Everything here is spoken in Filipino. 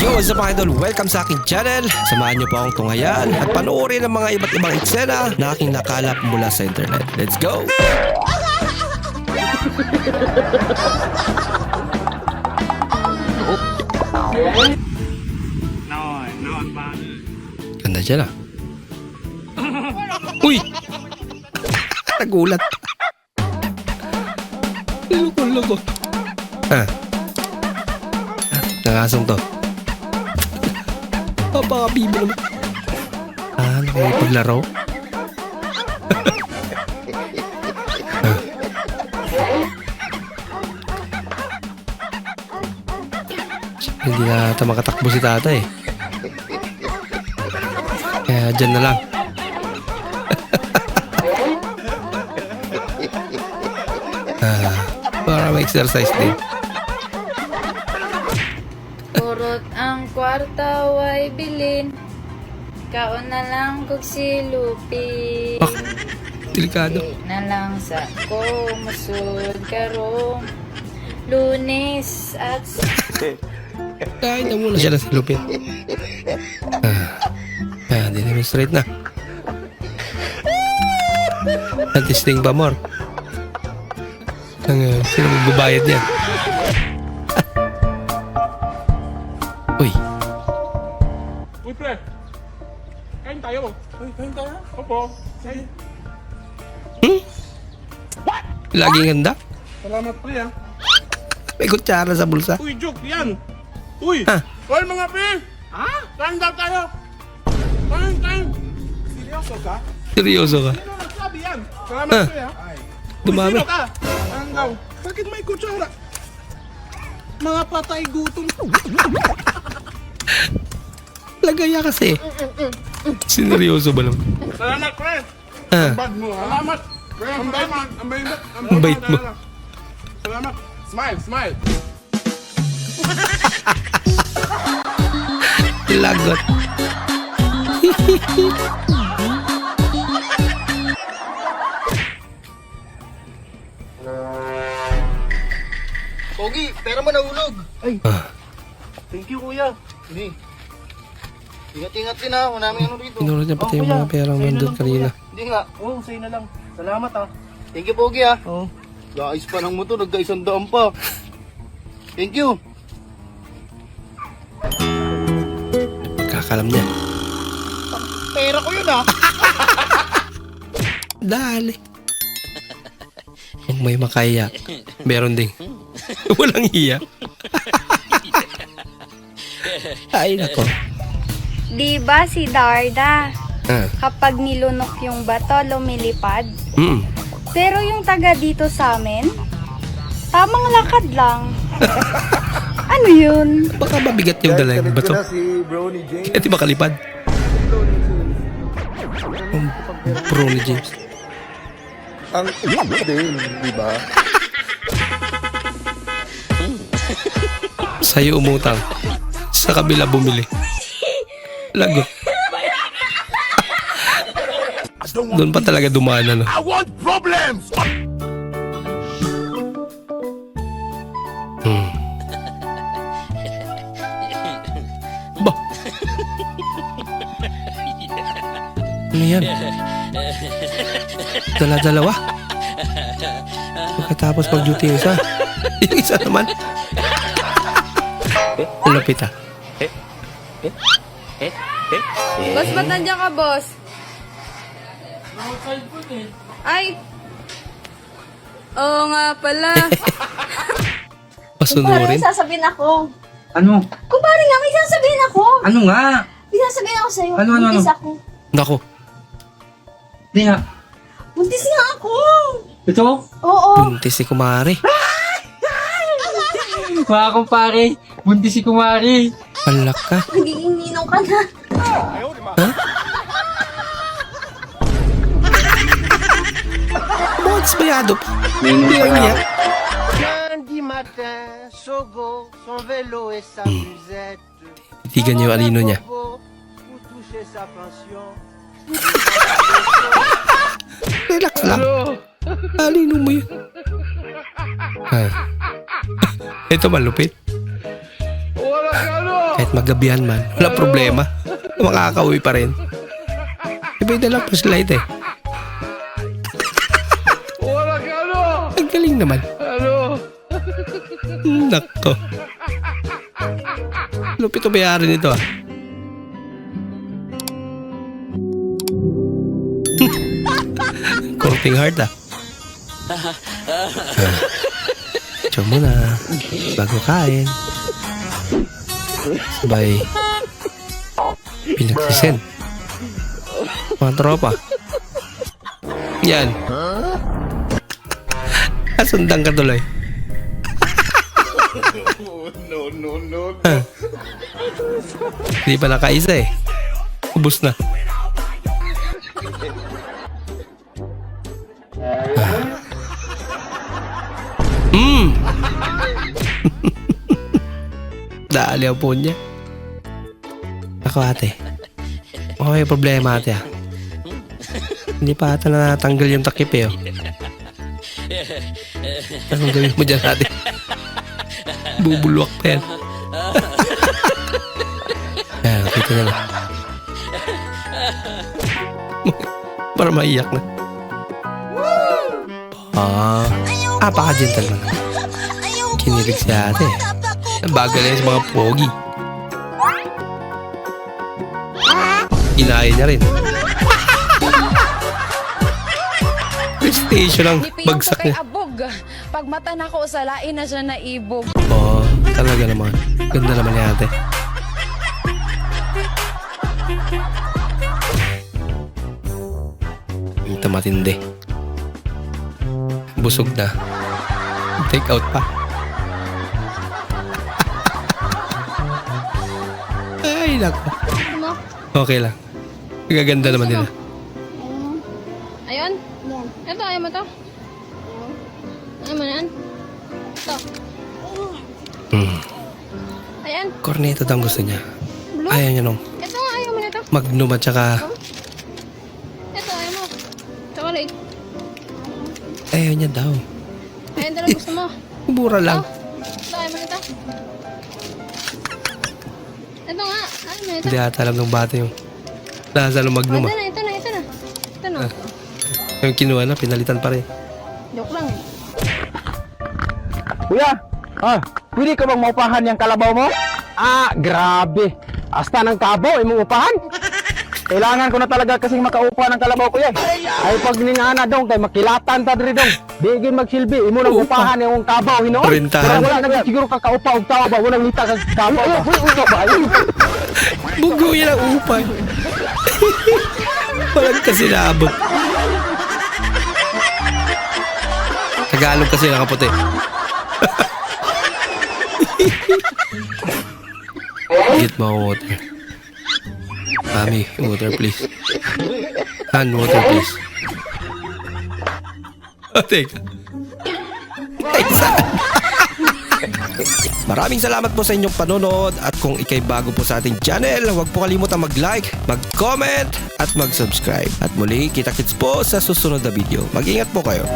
Yo, what's up mga idol? Welcome sa aking channel. Samahan niyo po akong tunghayan at panoorin ang mga iba't ibang eksena na aking nakalap mula sa internet. Let's go! Ganda dyan ah. Uy! Nagulat. Loko-loko. Ah. Nangasong to. Papakabibo naman. Ah, nakikipaglaro? Ah. Hindi na ata makatakbo si tata eh. Kaya dyan na lang. ah, para may exercise din. Kwarta way bilin. Kaon na lang kog si Lupi. Ah, delikado. Di na lang sa ko musud karong lunes at Kain na muna siya ng silupin. Ah, ah di-demonstrate na. Natisting pa more. Ang, uh, sino magbabayad yan? Tayo. Uy, kain tayo? Opo. Sige. laging handa. Salamat, pre, ah. May kutsara sa bulsa. Uy, joke yan. Uy. Ah. Uy, mga pre. Ha? Kain daw tayo. Kain, kain. Seryoso ka? Seryoso ka. Sino nagsabi yan? Salamat, Ah. pre, ah. Dumami. Uy, sino ka? Kain daw. Bakit may kutsara? Mga patay gutom. Lagaya kasi. Sineryoso ba lang? Salamat, pre. Ah, Bad mo, ha? Salamat. Pre, ang bait mo. Ang bait mo. Ang bait mo. Salamat. Smile, smile. lagot. Pogi, pera mo nahulog. Ah, Thank you, kuya. Hindi. Ingat-ingat din ha, wala namin ano dito. pinulot niya pati Oh, yung mga perang nandun kanina. Hindi nga. Oo, oh, sa'yo na lang. Salamat ha. Thank you, Pogi ha. Oo. Guys pa ng motor, nagka-isang daan pa. Thank you. Kakalam niya. Pera ko yun ha. Dali. Kung may makaya, meron ding walang hiya. Ay, nako. Di ba si Darda? Ah, Kapag nilunok yung bato, lumilipad. mm. Pero yung taga dito sa amin, tamang lakad lang. ano yun? Baka mabigat yung dala yung bato. si Brony James. Kaya di makalipad. Ang pro ni James. Ang din, di ba? Sa'yo umutang. Sa kabila bumili. Lagot. Doon pa talaga dumaan ano. I want problems! Hmm. Ba? Ano yan? Dala-dalawa? Pagkatapos mag-duty yung isa. yung isa naman. Lapit ah. Boss, ba't nandiyan ka, boss? Ay! Oo nga pala. Pasunurin. may sasabihin ako. Ano? Kumpare nga, may sasabihin ako. Ano nga? May sasabihin ako sa'yo. Ano, ano, Buntis ano? ako. Nako. Hindi nga. Buntis nga ako. Ito? Oo. Buntis si Kumari. Mga kumpare, buntis si kumari. Palak ka. Magiging ninong ka na. Bakit bayado pa? Hindi ang iyak. Lundi matin, Sogo, son vélo et sa musette. Titigan niyo yung alino niya. Relax lang. Alino mo yun. Ah. Ito malupit. Wala Kahit magabihan man, wala problema. Makakauwi pa rin. Iba yung dalang flashlight eh. Ang galing naman. Nako. Lupit o bayari nito ah. Korting heart ah. Diyan muna. Bago kain. Sabay. Pinagsisend. Mga tropa. Yan. Asundang ka tuloy. No, no, no. Hindi pa nakaisa eh. Ubus na. Hmm. Daaliw po niya. Ako ate. May problema ate ah. Hindi pa ata natanggal yung takip eh. Oh. Anong gawin mo dyan ate? Bubulwak pa yan. Ayan, kita na lang. Para maiyak na. Ah, apaka-gentleman. Kinilig si ate. Bagal yun sa mga pogi. Inaya niya rin. Prestation lang. Bagsak niya. abog. Pag mata na ko sa lain na siya naibog. Oo, talaga naman. Ganda naman ni ate. Ito matindi. Busog na. Take out pa. Ay, nako. Okay lang. Gaganda naman nila. Ayun? Ito, ayaw mo to? Ayaw mo na yan? Ito. Hmm. Ayan. Corneto daw ang gusto niya. Blue? Ayaw niya nung Ito nga, ayaw mo na ito. magnum at saka Ito, ayaw mo. Chocolate. ayaw niya daw. Ayan talaga gusto mo. Mura lang. Ito, ayaw mo na ito. Ito nga, ayaw mo na ito. Hindi ata alam ng bata yung lasa ng Oh, ito ah. na, ito na, ito na. Ito na. Yung kinuha na, pinalitan pa rin. Joke lang eh. Kuya, ah, pwede ka bang maupahan yung kalabaw mo? Ah, grabe. Asta ng kabo, imong upahan? Kailangan ko na talaga kasing makaupa ng kalabaw ko yan. Ay pag ningana dong, kay makilatan ta diri dong. Digin magsilbi, imo nang Upa. upahan yung kabaw, hinoon. Pero wala na siguro ka kaupa og tawa ba, wala ngita ka kabaw. Upa. Bugo yan ang upay. Walang kasi naabot. Tagalog kasi nakaputi. Get mo water. Mami, water please. Han, water please. Oh, teka. Ay, saan? Maraming salamat po sa inyong panonood at kung ikay bago po sa ating channel, huwag po kalimutan mag-like, mag-comment at mag-subscribe. At muli, kita-kits po sa susunod na video. Mag-ingat po kayo.